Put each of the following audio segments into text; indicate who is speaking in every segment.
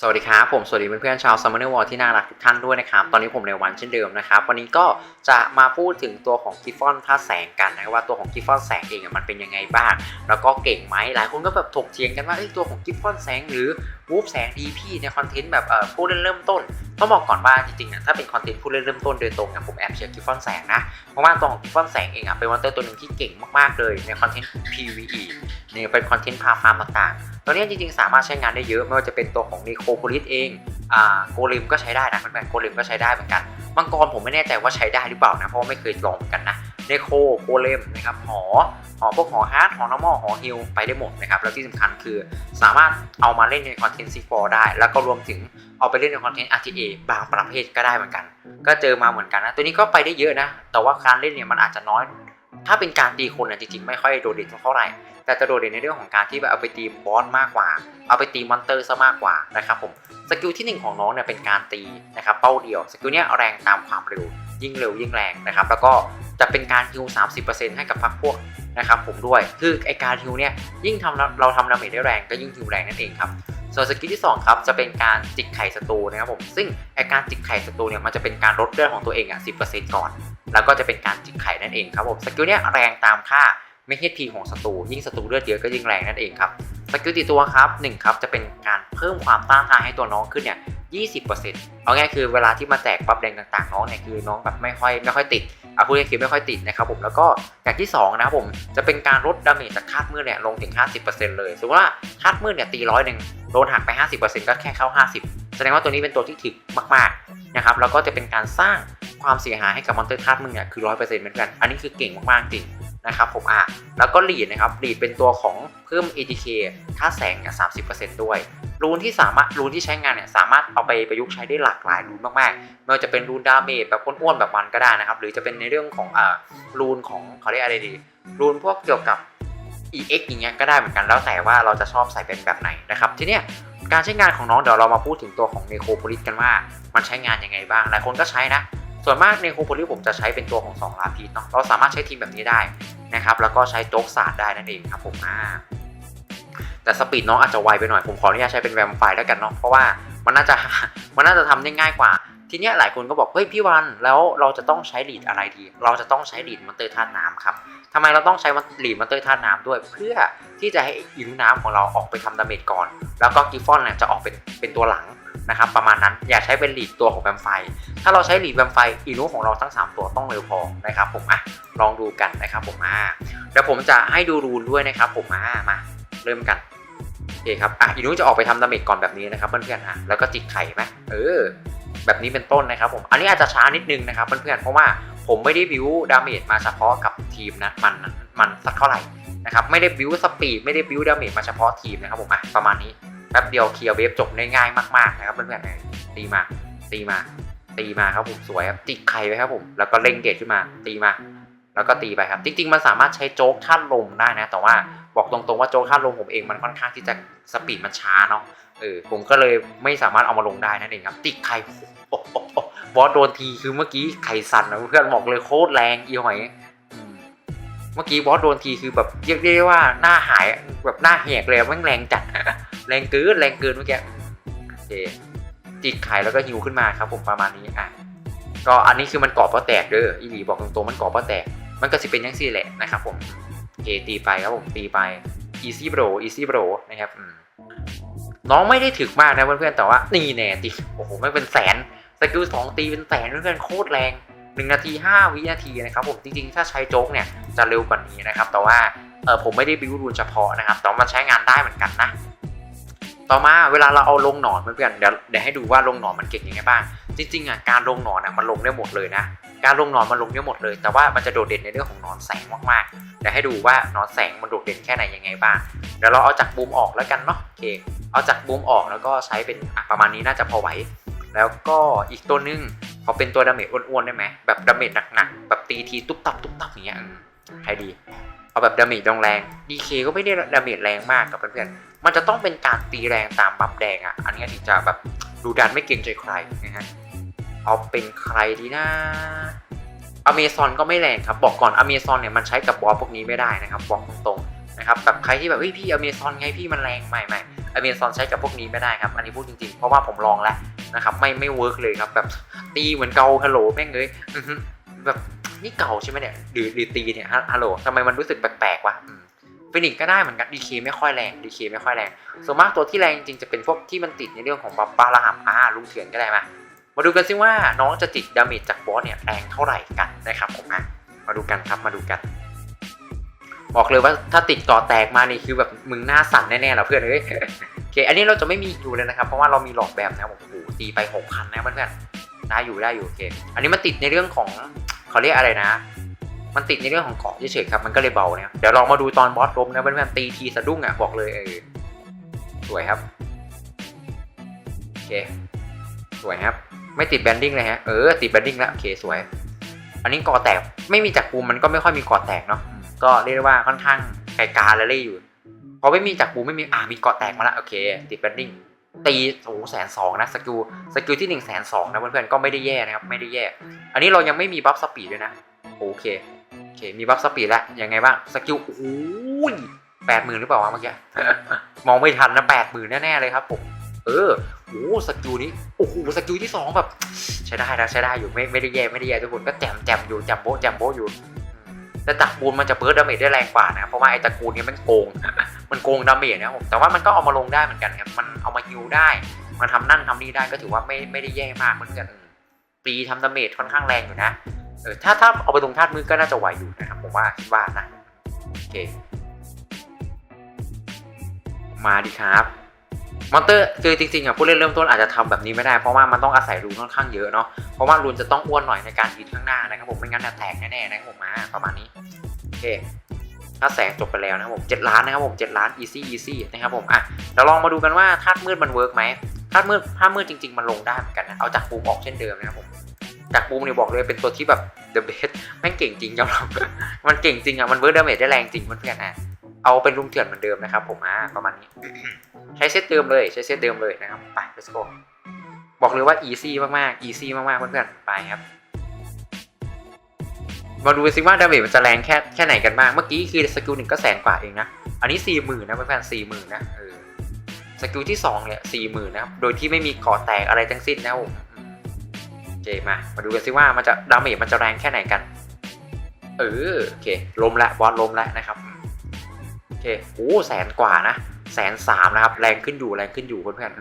Speaker 1: สวัสดีครับผมสวัสดีเพื่อนๆชาวซัมเมอร์วอลที่น่ารักทุกท่านด้วยนะครับ ตอนนี้ผมในวันเช่นเดิมนะครับ วันนี้ก็จะมาพูดถึงตัวของกิฟฟอนท่าแสงกันนะว่าตัวของกิฟฟอนแสงเองมันเป็นยังไงบ้าง แล้วก็เก่งไหมหลายคนก็แบบถกเถียงกันว่าตัวของกิฟฟอนแสงหรือวูฟแสงดีพี่ในคอนเทนต์แบบผู้เล่นเริ่มต้น ต้องบอกก่อนว่าจริงๆอะถ้าเป็นคอนเทนต์ผู้เล่นเริ่มต้นโดยตรงอะผมแอบเชียร์กิฟฟอนแสงนะ เพราะว่าตัวของกิฟฟอนแสงเองอะเป็นมอนเตอร์ตัวหนึ่งที่เก่งมากๆเลยในคอนเทนต์ PVE เนี่ยเป็นคอนเทนต์พาฟาร์มต่างๆ ตัวนี้จริงๆ สามารถใช้งานได้เยอะ ไม่ว่าจะเป็นตัวของนิโคโพลิสเองอ่าโกเลมก็ใช้ได้นะเพื่อนๆโกเลมก็ใช้ได้เหมือนกันมังกรผมไม่แน่ใจว่าใช้ได้หรือเปล่านะเพราะว่าไม่เคยลองเหมือนกันนะ เนโคโกเลมนะครับหอหอพวกหอฮาร์ดหอนอมอหอฮิลไปได้หมดนะครับแล้วที่สำคัญคือสามารถเอามาเล่นในคอนเทนต์ซีฟอได้ แล้วก็รวมถึงเอาไปเล่นในคอนเทนต์ RTA บางประเภทก็ได้เหมือนกัน ก็เจอมาเหมือนกันนะตัวนี้ก็ไปได้เยอะนะ แต่ว่าการเล่นเนี่ยมันอาจจะน้อย ถ้าเป็นการตีคนเนี่ยจริงๆ ไม่ค่อยโดดเด่นเท่าไหร่แต่จะโดดเด่นในเรื่องของการที่แบบเอาไปตีบอสมากกว่า เอาไปตีมอนเตอร์ซะมากกว่านะครับผมสกิลที่หนึ่งของน้องเนี่ยเป็นการตีนะครับเป้าเดียวสกิลเนี้ยแรงตามความเร็วยิ่งเร็วยิ่งแรงนะครับแล้วก็ จะเป็นการฮิว30%ให้กับพรรคพวกนะครับผมด้วย คือไอการฮิวเนี่ยยิ่งทำเราทำดาเมจได้แรงก็ยิ่งฮิวแรงนั่นเองครับ ส่วนสกิลที่สองครับจะเป็นการจิกไข่ศัตรูนะครับผม ซึ่งไอการจิกไข่ศัตรูเนี่ยมันจะเป็นการลดเลือดของตัวเองอะ10%ก่อน แล้วก็จะเป็นการจิกไข่นั่นเองครับผม สกิลเนี้ยแรงตามค่าเมกเฮดพีของศัตรูยิ่งศัตรูเลือดเยอะก็ยิ่งแรงนั่นเองครับสกิลติดตัวครับ1ครับจะเป็นการเพิ่มความต้านทานให้ตัวน้องขึ้นเนี่ย 20%เอาง่ายคือเวลาที่มาแตกบัฟแดงต่างๆน้องเนี่ยคือน้องแบบไม่ค่อยไม่ค่อยติดอะพูดง่ายๆคือไม่ค่อยติดนะครับผมแล้วก็อย่างที่สองนะครับผมจะเป็นการลดดาเมจจากคาดมืดเนี่ยลงถึง 50%เลยสมมติว่าคาดมืดเนี่ยตีร้อยหนึ่งโดนหักไป 50%ก็แค่เข้า 50 แสดงว่าตัวนี้เป็นตัวที่ถึกมากๆนะครับแล้วก็จะเป็นการสร้างความเสียหายให้กับมอนเตอร์คาดมืดเนี่ยคือ100%เหมือนกัน อันนี้คือเก่งมากๆจริง นะครับผมอะแล้วก็ลีดนะครับลีดเป็นตัวของเพิ่ม ATK ค่าแสงเนี่ย30%ด้วย รูนที่สามารถรูนที่ใช้งานเนี่ยสามารถเอาไปประยุกต์ใช้ได้หลากหลายรูนมากๆไม่ว่าจะเป็นรูนดาเมจแบบอ้วนๆแบบมันก็ได้นะครับ หรือจะเป็นในเรื่องของอ่ารูนของเขาเรียกอะไรดี รูนพวกเกี่ยวกับ EX อย่างเงี้ยก็ได้เหมือนกันแล้วแต่ว่าเราจะชอบใส่เป็นแบบไหนนะครับทีเนี้ยการใช้งานของน้องเดี๋ยวเรามาพูดถึงตัวของเนโคโพลิสกันว่า มันใช้งานยังไงบ้างหลายคนก็ใช้นะ ส่วนมากเนโคโพลิผมจะใช้เป็นตัวของ2ลาพีเนาะเราสามารถใช้ทีมแบบนี้ได้นะครับแล้วก็ใช้โจ๊กศาสตร์ได้นั่นเองครับผมอ่าแต่สปีดน้องอาจจะไวไปหน่อยผมขออนุญาตใช้เป็นแวมไฟร์แล้วกันเนาะเพราะว่ามันน่าจะมันน่าจะทำได้ง่ายกว่า ทีเนี้ยหลายคนก็บอกเฮ้ยพี่วันแล้วเราจะต้องใช้ลีดอะไรดี เราจะต้องใช้ลีดมอนเตอร์ธาตุน้ำครับทำไมเราต้องใช้ลีดมอนเตอร์ธาตุน้ำด้วย เพื่อที่จะให้อินน้ำของเราออกไปทำดาเมจก่อน แล้วก็กิฟฟอนเนี่ยจะออกเป็นเป็นตัวหลัง นะครับประมาณนั้นอย่าใช้เป็นหลีดตัวของแวมไฟ ถ้าเราใช้หลีดแวมไฟอินูของเราทั้ง 3 ตัวต้องเร็วพอนะครับผมอะลองดูกันนะครับผมอะเดี๋ยวผมจะให้ดูรูนด้วยนะครับผมอะมาเริ่มกันโอเคครับอะอีนุจะออกไปทำดาเมจก่อนแบบนี้นะครับเพื่อนๆอะแล้วก็จิกไข่ไหมเออ แบบนี้เป็นต้นนะครับผมอันนี้อาจจะช้านิดนึงนะครับเพื่อนๆเพราะว่าผมไม่ได้บิวดาเมจมาเฉพาะกับทีมนะมันมันสักเท่าไหร่นะครับไม่ได้บิวสปีดไม่ได้บิวดาเมจมาเฉพาะทีมนะครับผมอะประมาณนี้ แป๊บเดียวเคลียร์เวฟจบได้ง่ายมากๆนะครับเพื่อนๆตีมา ตีมา ตีมาครับผมสวยครับจิกไข่ไปครับผมแล้วก็เล่งเกตขึ้นมา ตีมา แล้วก็ตีไปครับจริงๆมันสามารถใช้โจ๊กท่านลมได้นะ แต่ว่าบอกตรงๆว่าโจ๊กท่านลมผมเองมันค่อนข้างที่จะสปีดมันช้าเนาะเออผมก็เลยไม่สามารถเอามาลงได้นั่นเองครับ ติกไข่บอสโดนทีคือเมื่อกี้ไข่สั่นนะเพื่อนบอกเลยโคตรแรงอีหอยเมื่อกี้บอสโดนทีคือแบบเรียกได้ว่าหน้าหายแบบหน้าแหกเลยแม่งแรงจัด แรงเกินแรงเกินเมื่อกี้โอเคจิกไข่แล้วก็ฮิวขึ้นมาครับ ผมประมาณนี้อะก็อันนี้คือมันกรอบเพราะแตกเด้ออีหลีบอกตรงๆมันกรอบเพราะแตก มันก็สิเป็นยังซี่แหละนะครับผมโอเคตีไปครับผมตีไป easy bro easy bro นะครับน้องไม่ได้ถึกมากนะเพื่อนๆแต่ว่านี่แน่ตีโอ้โหไม่เป็นแสนสกิลสองตีเป็นแสนเพื่อนๆโคตรแรงหนึ่งนาทีห้าวินาทีนะครับผมจริงๆ ถ้าใช้โจ๊กเนี่ยจะเร็วกว่านี้นะครับ แต่ว่าเออผมไม่ได้บิวรูนเฉพาะนะครับแต่ว่ามันใช้งานได้เหมือนกันนะ ต่อมาเวลาเราเอาลงหนอนเพื่อนเดี๋ยวเดี๋ยวให้ดูว่าลงหนอนมันเก่งยังไงบ้าง จริงๆอะการลงหนอนอะมันลงได้หมดเลยนะ การลงหนอนมันลงได้หมดเลย แต่ว่ามันจะโดดเด่นในเรื่องของหนอนแสงมากๆเดี๋ยวให้ดูว่าหนอนแสงมันโดดเด่นแค่ไหนยังไงบ้าง เดี๋ยวเราเอาจากบูมออกแล้วกันเนาะโอเค เอาจากบูมออกแล้วก็ใช้เป็นอะประมาณนี้น่าจะพอไหว แล้วก็อีกตัวนึงพอเป็นตัวดาเมจอ้วนๆได้ไหมแบบดาเมจหนักๆแบบตีทีตุ๊บตับตุ๊บตับอย่างเงี้ยใครดี เอาแบบดาเมจแรงๆ DK ก็ไม่ได้ดาเมจแรงมากกับเพื่อนๆ มันจะต้องเป็นการตีแรงตามบัฟแดงอะ อันนี้ถึงจะแบบดูดันไม่เกรงใจใครนะฮะ เอาเป็นใครดีนะอเมซอนก็ไม่แรงครับ บอกก่อนอเมซอนเนี่ยมันใช้กับบอสพวกนี้ไม่ได้นะครับ บอกตรงๆนะครับ แบบใครที่แบบเฮ้ยพี่อเมซอนไงพี่มันแรงไม่ไม่อเมซอนใช้กับพวกนี้ไม่ได้ครับ อันนี้พูดจริงๆ เพราะว่าผมลองแล้วนะครับ ไม่ไม่เวิร์กเลยครับ แบบตีเหมือนเกาฮัลโหลแม่งเลยแบบ นี่เก่าใช่ไหมเนี่ยหรือหรือตีเนี่ยฮัลโหลทำไมมันรู้สึกแปลกๆวะฟินิกก็ได้เหมือนกันดีเคไม่ค่อยแรงดีเคไม่ค่อยแรงส่วนมากตัวที่แรงจริงๆจะเป็นพวกที่มันติดในเรื่องของบัฟบาระหับอ่าลุงเถื่อนก็ได้มามาดูกันซิว่าน้องจะติดดาเมจจากบอสเนี่ยแรงเท่าไหร่กันนะครับผมอะมาดูกันครับมาดูกัน บอกเลยว่าถ้าติดต่อแตกมานี่คือแบบมึงหน้าสั่นแน่ๆแล้วเพื่อนเอ้ยโอเค อันนี้เราจะไม่มีดูเลยนะครับเพราะว่าเรามีหลอกแบบนะครับผมโอ้โหตีไปหกพันนะเพื่อนๆได้อยู่ได้อยู่โอเค อันนี้มันติดในเรื่องของ เขาเรียกอะไรนะ มันติดในเรื่องของเกาะเฉยๆครับ มันก็เลยเบาเนี่ยเดี๋ยวลองมาดูตอนบอสล้มนะเพื่อนๆตีทีสะดุ้งอะบอกเลยเออสวยครับโอเคสวยครับไม่ติดแบนดิ้งเลยฮะเออติดแบนดิ้งแล้วโอเคสวย อันนี้กอแตกไม่มีจากปูมมันก็ไม่ค่อยมีกอแตกเนาะก็เรียกได้ว่าค่อนข้างไกลกาและเล่อยู่พอไม่มีจากปูไม่มีอ่ามีกอแตกมาละโอเค ติดแบนดิ้ง ตีโอ้แสนสองนะสกิลสกิลที่หนึ่งแสนสองนะเพื่อนๆก็ไม่ได้แย่นะครับไม่ได้แย่ อันนี้เรายังไม่มีบัฟสปีดด้วยนะโอเคโอเคมีบัฟสปีดแล้วยังไงบ้างสกิลโอ้ยแปดหมื่นหรือเปล่าวะเมื่อกี้มองไม่ทันนะแปดหมื่นแน่ๆเลยครับผมเออโอ้สกิลนี้โอ้โหสกิลที่สองแบบใช้ได้นะใช้ได้อยู่ไม่ไม่ได้แย่ไม่ได้แย่ทุกคนก็แจมแจมอยู่แจมโบะแจมโบะอยู่อืมแต่ตระกูลมันจะเบิร์ดดาเมจได้แรงกว่านะเพราะว่าไอ้ตระกูลนี้มันโกง มันโกงดาเมจนะครับผมแต่ว่ามันก็เอามาลงได้เหมือนกันครับมันเอามา ฮิวได้มันทำนั่นทำนี่ได้ก็ถือว่าไม่ไม่ได้แย่มากเหมือนกันอืมตีทำดาเมจค่อนข้างแรงอยู่นะเออถ้าถ้าเอาไปลงธาตุมือก็น่าจะไหวอยู่นะครับผมว่าคิดว่านะโอเค มาดีครับมอนเตอร์คือจริงๆอะผู้เล่นเริ่มต้นอาจจะทำแบบนี้ไม่ได้เพราะว่ามันต้องอาศัยรูนค่อนข้างเยอะเนาะเพราะว่ารูนจะต้องอ้วนหน่อยในการยืนข้างหน้านะครับผมไม่งั้นจะแตกแน่ๆนะครับผมมาประมาณนี้โอเค ถ้าแสงจบไปแล้วนะครับผมเจ็ดล้านนะครับผมเจ็ดล้าน easy easy นะครับผมอะเดี๋ยวลองมาดูกันว่าธาตุมืดมันเวิร์กไหมธาตุมืดธาตุมืดจริง ๆ มันลงได้เหมือนกันนะเอาจากปูมออกเช่นเดิมนะครับผมจากปูมเนี่ยบอกเลยเป็นตัวที่แบบ the best แม่งเก่งจริงยอมรับมันเก่งจริงอะมันเวิร์กดาเมจได้แรงจริงเพื่อนๆอะเอาเป็นลุงเถื่อนเหมือนเดิมนะครับผมอะประมาณนี้ ใช้เซตเดิมเลยใช้เซตเดิมเลยนะครับไป let's go บอกเลยว่า easy มากๆ easy มากๆเพื่อนๆไปครับ มาดูซิว่าดาเมจมันจะแรงแค่แค่ไหนกันบ้าง เมื่อกี้คือสกิลหนึ่งก็แสนกว่าเองนะ อันนี้สี่หมื่นนะเพื่อนๆสี่หมื่นนะเออสกิลที่สองเนี่ยสี่หมื่นนะครับ โดยที่ไม่มีก่อแตกอะไรทั้งสิ้นนะผมมโอเคมา มาดูกันซิว่ามันจะดาเมจมันจะแรงแค่ไหนกัน เออโอเคล้มละบอสล้มละนะครับโอเคโอ้แสนกว่านะแสนสามนะครับ แรงขึ้นอยู่แรงขึ้นอยู่เพื่อน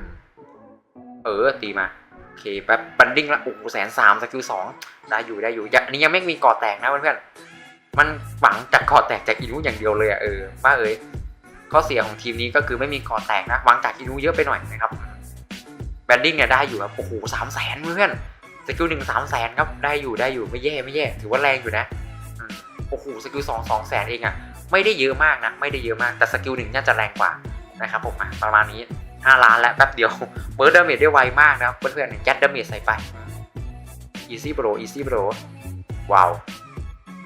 Speaker 1: ๆเออตีมา อเคแป๊บบันดิ้งละโอ้โหแสนสามสกิลสองได้อยู่ได้อยู่ยังอันนี้ยังไม่มีก่อแตกนะเพื่อนๆมันหวังจากก่อแตกจากอินุอย่างเดียวเลยอะเออว่าเอ้ยข้อเสียของทีมนี้ก็คือไม่มีก่อแตกนะหวังจากอินุเยอะไปหน่อยนะครับแบนดิ้งเนี่ยได้อยู่ครับโอ้โหสามแสนเพื่อนสกิลหนึ่งสามแสนครับได้อยู่ได้อยู่ไม่แย่ไม่แย่ถือว่าแรงอยู่นะโอ้โหสกิลสองสองแสนเองอะไม่ได้เยอะมากนะไม่ได้เยอะมากแต่สกิลหนึ่งน่าจะแรงกว่านะครับผมประมาณนี้ 5 ล้านแล้วแป๊บเดียวเบิร์ดดาเมจได้ไวมากนะเพื่อนๆยัดดาเมจใส่ไป easy bro easy bro ว้าว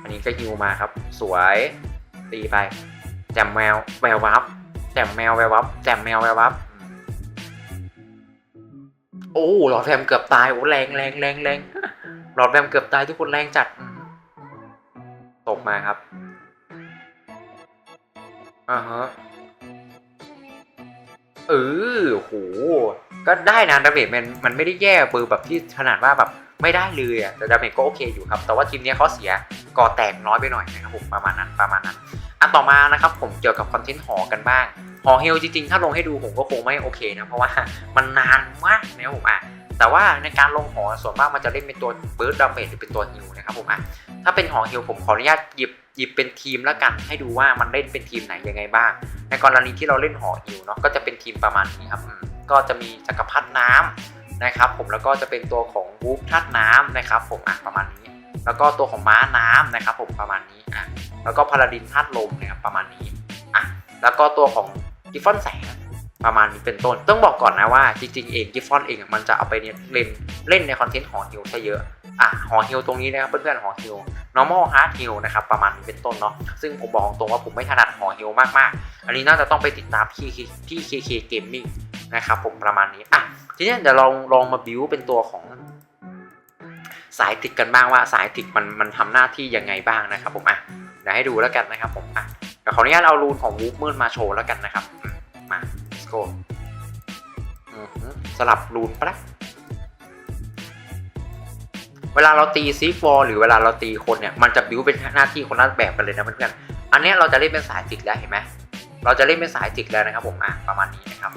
Speaker 1: อันนี้ก็ฮิวมาครับ สวยตีไป แจมแมวแวววับแจมแมวแวววับแจมแมวแวววับโอ้หลอดแรมเกือบตายโอ้แรงแรงแรงแรงหลอดแรมเกือบตายทุกคนแรงจัดตกมาครับอ่าฮะ เออโหก็ได้นะดาเมจมันมันไม่ได้แย่เบอร์แบบที่ขนาดว่าแบบไม่ได้เลยอะแต่ดาเมจก็โอเคอยู่ครับ แต่ว่าทีมเนี้ยเขาเสียก่อแตกน้อยไปหน่อยนะครับผมประมาณนั้นประมาณนั้น อันต่อมานะครับผมเกี่ยวกับคอนเทนต์หอกันบ้างหอเฮลจริงๆ ถ้าลงให้ดูผมก็คงไม่โอเคนะ เพราะว่ามันนานมากนะครับผมอะ แต่ว่าในการลงหอส่วนมากมันจะเล่นเป็นตัวเบิร์ดดาเมจหรือเป็นตัวฮิลนะครับผมอะถ้าเป็นหอฮิลผมขออนุญาตหยิบหยิบเป็นทีมแล้วกันให้ดูว่ามันเล่นเป็นทีมไหนยังไงบ้าง ในกรณีที่เราเล่นหอฮิลเนาะก็จะเป็นทีมประมาณนี้ครับก็จะมีจักรพรรดิน้ำนะครับผมแล้วก็จะเป็นตัวของวูฟธาตุน้ำนะครับ ผมอะประมาณนี้ แล้วก็ตัวของม้าน้ำนะครับ ผมประมาณนี้อะแล้วก็พาราดินธาตุลมนะครับประมาณนี้อะแล้วก็ตัวของกิฟฟอนแสง ประมาณนี้เป็นต้น ต้องบอกก่อนนะว่าจริงๆเองกิฟฟอนเองมันจะเอาไปเล่นเล่นในคอนเทนต์หอฮิลซะเยอะอะหอฮิลตรงนี้นะครับเพื่อนๆหอฮิล normal hard heal นะครับประมาณนี้เป็นต้นเนาะซึ่งผมบอกตรงว่าผมไม่ถนัดหอฮิลมากๆ อันนี้น่าจะต้องไปติดตามที่ที่ KK Gaming นะครับผมประมาณนี้อะทีนี้เดี๋ยวลองลองมาบิวเป็นตัวของสายติดกันบ้างว่าสายติดมันมันทำหน้าที่ยังไงบ้างนะครับผมอะเดี๋ยวให้ดูแล้วกันนะครับผมอะเดี๋ยวขออนุญาตเอารูนของวูฟมืดมาโชว์แล้วกันนะครับ อืมมา let's go อือหือสลับรูนปะเวลาเราตีซีฟอร์หรือเวลาเราตีคนเนี่ยมันจะบิวเป็นหน้าที่คนละแบบกันเลยนะเพื่อนๆอันเนี้ยเราจะเล่นเป็นสายจิกแล้วเห็นไหมเราจะเล่นเป็นสายจิกแล้วนะครับผมอะประมาณนี้นะครับ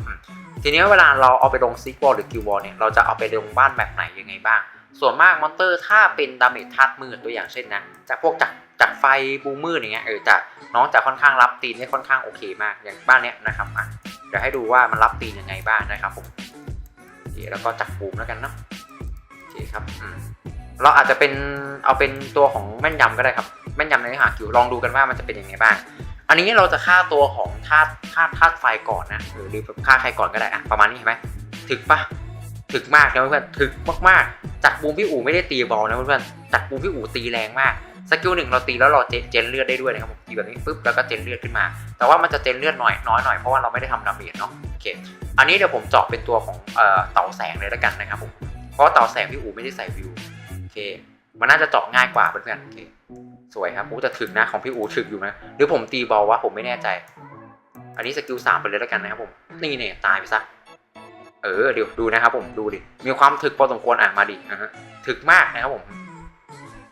Speaker 1: ทีนี้เวลาเราเอาไปลงซีฟอร์หรือกิววอร์เนี่ยเราจะเอาไปลงบ้านแบบไหนยังไงบ้าง ส่วนมากมอนเตอร์ถ้าเป็นดาเมจธาตุมืดตัวอย่างเช่นนะจากพวกจากจากไฟบูมืดอย่างเงี้ยเออจะน้องจะค่อนข้างรับตีนได้ค่อนข้างโอเคมากอย่างบ้านเนี้ยนะครับอะ เดี๋ยวให้ดูว่ามันรับตีนยังไงบ้างนะครับผมเดี๋ยวแล้วก็จักปูมแล้วกันเนาะโอเคครับเราอาจจะเป็นเอาเป็นตัวของแม่นยำก็ได้ครับ แม่นยำในเนื้อหาคิวลองดูกันว่ามันจะเป็นยังไงบ้าง อันนี้เราจะฆ่าตัวของธาตุธาตุธาตุไฟก่อนนะหรือหรือฆ่าใครก่อนก็ได้อะประมาณนี้เห็นไหมถึกปะ ถึกมากนะเพื่อนถึกมากๆจากบูมพี่อู๋ไม่ได้ตีบอลนะเพื่อนจากบูมพี่อู๋ตีแรงมากสกิลหนึ่งเราตีแล้วเราเจเจนเลือดได้ด้วยนะครับผมตีแบบนี้ปุ๊บแล้วก็เจนเลือดขึ้นมา แต่ว่ามันจะเจนเลือดน้อยน้อยหน่อยเพราะว่าเราไม่ได้ทำดาเมจเนาะโอเคอันนี้เดี๋ยวผมเจาะเป็นตัวของเอ่อเต่าแสงเลยแล้วกันนะครับผมเพราะเต่าแสงพี่อู๋ไม่ได้ใส่วิวโอเค มันน่าจะเจาะง่ายกว่าเพื่อนๆโอเคสวยครับโอ้แต่ถึกนะของพี่อูถึกอยู่นะหรือผมตีบอลวะผมไม่แน่ใจ อันนี้สกิลสามไปเลยแล้วกันนะครับผมนี่เนี่ยตายไปซะ เออเดี๋ยวดูนะครับผมดูดิ มีความถึกพอสมควรอะมาดินะฮะถึกมากนะครับผม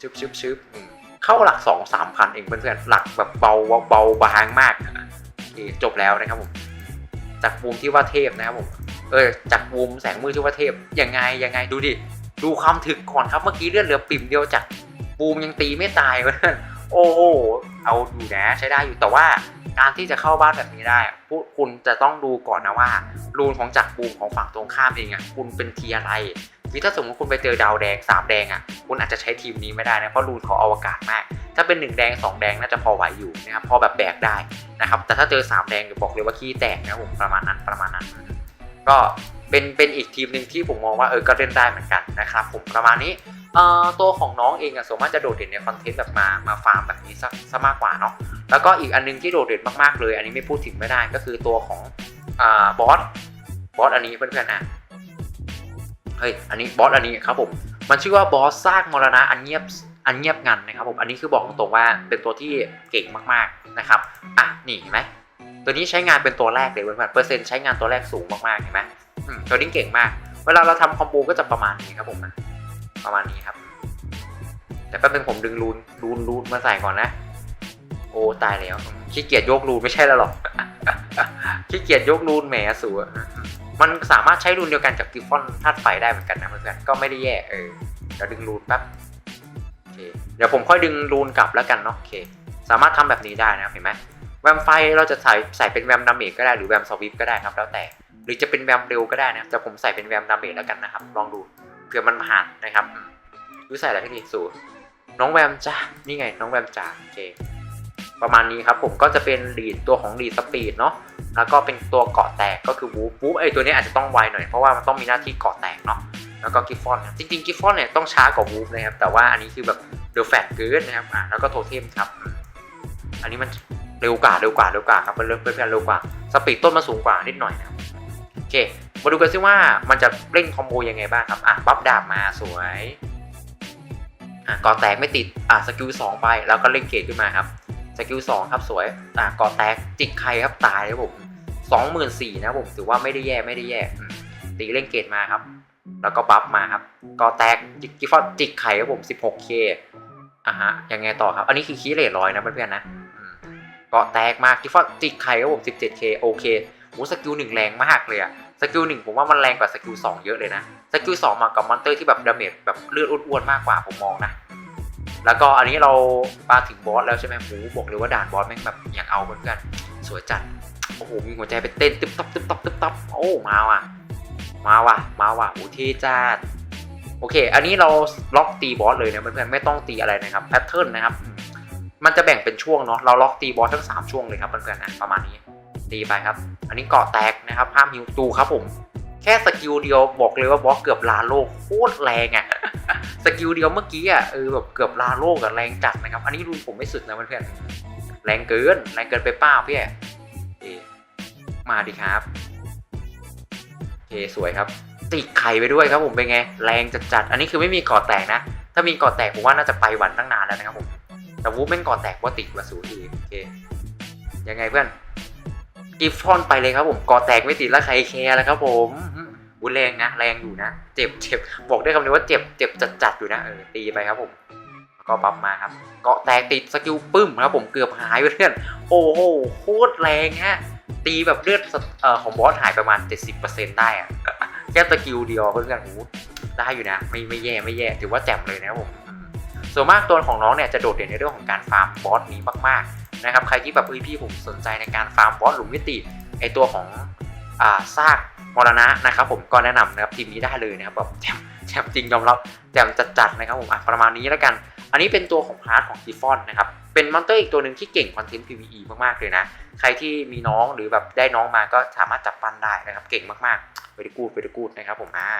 Speaker 1: ชึบชึบชึบอืมเข้าหลักสองสามพันเองเพื่อนๆหลักแบบเบาเบาบางมากอะโอเคจบแล้วนะครับผม จากบูมที่ว่าเทพนะครับผม เออจากบูมแสงมือที่ว่าเทพยังไงยังไงดูดิดูความถึกก่อนครับเมื่อกี้เลือดเหลือปิ่มเดียวจากบูมยังตีไม่ตายเว้ย โอ้โหเอาอยู่นะใช้ได้อยู่แต่ว่าการที่จะเข้าบ้านแบบนี้ได้พวกคุณจะต้องดูก่อนนะว่า รูนของจักรบูมของฝั่งตรงข้ามเองอะคุณเป็นทีอะไรคือถ้าสมมติคุณไปเจอดาวแดงสามแดงอะคุณอาจจะใช้ทีมนี้ไม่ได้นะเพราะรูนเขาอวกาศมาก ถ้าเป็นหนึ่งแดงสองแดงน่าจะพอไหวอยู่นะครับพอแบบแบกได้นะครับแต่ถ้าเจอสามแดงบอกเลยว่าขี้แตกนะผมประมาณนั้นประมาณนั้น ก็เป็นเป็นอีกทีมหนึ่งที่ผมมองว่าเออก็เล่นได้เหมือนกันนะครับผมประมาณนี้ ตัวของน้องเองอะส่วนมากจะโดดเด่นในคอนเทนต์แบบมามาฟาร์มแบบนี้ซะซะมากกว่าเนาะแล้วก็อีกอันนึงที่โดดเด่นมากๆเลย อันนี้ไม่พูดถึงไม่ได้ก็คือตัวของอบอสบอสอันนี้เพื่อนๆอะเฮ้ยอันนี้บอสอันนี้ครับผมมันชื่อว่าบอสซากมรณะอันเงียบอันเงียบงันนะครับผมอันนี้คือบอกตรงๆว่าเป็นตัวที่เก่งมากๆนะครับอะนี่เห็นไหมตัวนี้ใช้งานเป็นตัวแรกเลยเพื่อนๆเปอร์เซ็นต์ใช้งานตัวแรกสูงมากๆเห็นไหมอืมตัวนี้เก่งมาก เวลาเราทำคอมโบก็จะประมาณนี้ครับผมนะ ประมาณนี้ครับ แต่แป๊บนึงผมดึงรูนรูนรูนมาใส่ก่อนนะ โอ้ตายแล้วขี้เกียจโยกรูนไม่ใช่แล้วหรอกขี้เกียจยกรูนแหมสูอะมันสามารถใช้รูนเดียวกันกับกิฟฟอนธาตุไฟได้เหมือนกันนะเพื่อนๆก็ไม่ได้แย่เออเดี๋ยวดึงรูนแป๊บโอเคเดี๋ยวผมค่อยดึงรูนกลับแล้วกันเนาะโอเค สามารถทำแบบนี้ได้นะเห็นไหมแวมไฟเราจะใส่ใส่เป็นแวมดาเมจก็ได้หรือแวมสวิปก็ได้ครับแล้วแต่ หรือจะเป็นแวมเร็วก็ได้นะแต่ผมใส่เป็นแวมดาเมจแล้วกันนะครับ ลองดู เผื่อมันผ่านนะครับดูใส่อะไรให้ดีสูน้องแวมจ้านี่ไง น้องแวมจ้าโอเคประมาณนี้ครับผมก็จะเป็นลีดตัวของลีดสปีดเนาะแล้วก็เป็นตัวเกาะแตกก็คือวูฟวูฟไอตัวนี้อาจจะต้องไวหน่อยเพราะว่ามันต้องมีหน้าที่เกาะแตกเนาะแล้วก็กิฟฟอนจริงๆกิฟฟอนเนี่ยต้องช้ากว่าวูฟนะครับแต่ว่าอันนี้คือแบบเดลแฟตเกินนะครับอ่าแล้วก็โทเทมครับ อันนี้มันเร็วกว่าเร็วกว่าเร็วกว่าครับเพื่อนเพื่อนเร็วกว่าสปีดต้นมาสูงกว่านิดหน่อยนะครับโอเค มาดูกันซิว่ามันจะเล่นคอมโบยังไงบ้างครับ อะบัฟดาบมาสวย อะก่อแตกไม่ติด อะสกิลสองไป แล้วก็เล่นเกตขึ้นมาครับ สกิลสองครับสวย อะก่อแตกจิกใครครับตายเลยผมสองหมื่นสี่นะผมถือว่าไม่ได้แย่ไม่ได้แย่ตีเล่นเกตมาครับ แล้วก็บัฟมาครับ ก่อแตกจิกกิฟอจิกไข่ครับผม 16k อะฮะ ยังไงต่อครับ อันนี้คือคีย์เลทร้อยนะเพื่อนๆนะก่อแตกมากิฟอจิกไข่ครับผม 17k โอเคโอ้สกิลหนึ่งแรงมากเลยอะ สกิลหนึ่งผมว่ามันแรงกว่าสกิลสองเยอะเลยนะสกิลสองมากับมอนเตอร์ที่แบบดาเมจแบบเลือดอ้วนๆมากกว่าผมมองนะแล้วก็อันนี้เรามาถึงบอสแล้วใช่ไหมโหบอกเลยว่าด่านบอสแม่งแบบอยากเอาเหมือนกัน สวยจัดโอ้โหมีหัวใจไปเต้นตึ๊บตับตึ๊บตับตึ๊บตับโอ้มาว่ะ มาว่ะ มาว่ะโอ้เท่จัดโอเค อันนี้เราล็อกตีบอสเลยนะเพื่อนๆไม่ต้องตีอะไรนะครับแพทเทิร์นนะครับมมันจะแบ่งเป็นช่วงเนาะเราล็อกตีบอสทั้งสามช่วงเลยครับเพื่อนๆนะประมาณนี้ ดีไปครับ อันนี้เกาะแตกนะครับห้ามฮิวตูครับผม แค่สกิลเดียวบอกเลยว่าบอกเกือบลาโลกโคตรแรงอะ่ะสกิลเดียวเมื่อกี้อะเออแบบเกือบลาโลกอะแรงจัดนะครับ อันนี้รุนผมไม่สุดนะเพื่อนๆแรงเกินแรงเกินไปเป้าพี่เอมาดิครับเคสวยครับติดไข่ไปด้วยครับผมเป็นไง แรงจัดๆอันนี้คือไม่มีเกาะแตกนะ ถ้ามีเกาะแตกผมว่าน่าจะไปหวันตั้งนานแล้วนะครับผมแต่วูฟแม่งเกาะแตกว่าติดกว่าศูนย์อีกโอเคยังไงเพื่อน กิฟฟอนไปเลยครับผมก่อแตกไม่ติดแล้วใครแคร์แล้วครับผมวุ้นแรงนะแรงอยู่นะ เจ็บเจ็บบอกได้คำนี้ว่าเจ็บเจ็บจัดจัดๆอยู่นะเออตีไปครับผมแล้วก็ปั๊มมาครับ เกาะแตกติดสกิลปึ้มครับผมเกือบหายไปเพื่อนโอ้โหโคตรแรงฮะตีแบบเลือดสเอ่อของบอสหายประมาณ 70%ได้อะแค่สกิลเดียวเพื่อนๆโอ้โหได้อยู่นะ ไม่ไม่แย่ไม่แย่ถือว่าแจ่มเลยนะครับผมอืมส่วนมากตัวของน้องเนี่ยจะโดดเด่นในเรื่องของการฟาร์มบอสนี้มากๆ นะครับใครที่แบบเอ้ยพี่ผมสนใจในการฟาร์มบอสหลุมมิติไอตัวของอ่าซากมรณะนะครับผมก็แนะนำนะครับทีมนี้ได้เลยนะครับแบบแจ่มจริงยอมรับแจ่มจัดๆนะครับผมอะประมาณนี้แล้วกัน อันนี้เป็นตัวของพาร์ทของกีฟอนนะครับเป็นมอนเตอร์อีกตัวหนึ่งที่เก่งคอนเทนต์ PVE มากๆเลยนะ ใครที่มีน้องหรือแบบได้น้องมาก็สามารถจับปั้นได้นะครับ เก่งมากๆไปดูกูดไปดูกูดนะครับผมอ่า